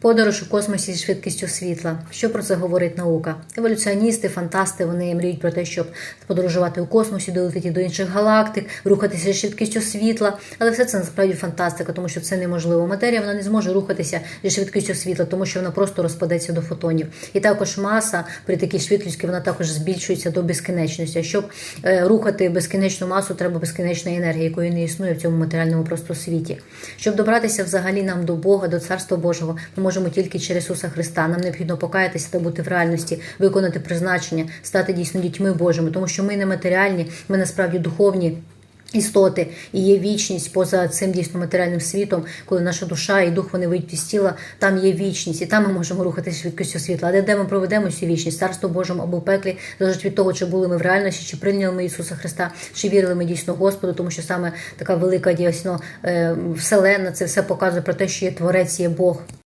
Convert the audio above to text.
Подорож у космосі зі швидкістю світла. Що про це говорить наука? Еволюціоністи, фантасти вони мріють про те, щоб подорожувати у космосі, долетіти до інших галактик, рухатися зі швидкістю світла. Але все це насправді фантастика, тому що це неможливо. Матерія вона не зможе рухатися зі швидкістю світла, тому що вона просто розпадеться до фотонів. І також маса при такій швидкості вона також збільшується до безкінечності. Щоб е, рухати безкінечну масу, треба безкінечна енергія, якої не існує в цьому матеріальному просто світі. Щоб добратися взагалі нам до Бога, до Царства Божого, ми можемо тільки через Ісуса Христа. Нам необхідно покаятися та бути в реальності, виконати призначення, стати дійсно дітьми Божими, тому що ми не матеріальні, ми насправді духовні. Істоти і є вічність поза цим дійсно матеріальним світом, коли наша душа і дух вони вийдуть із тіла, там є вічність, і там ми можемо рухатися швидкістю світла. А де, де ми проведемо цю вічність? Царство Божому або в пеклі залежить від того, чи були ми в реальності, чи прийняли ми Ісуса Христа, чи вірили ми дійсно Господу, тому що саме така велика дійсно е, вселенна, це все показує про те, що є творець, є Бог.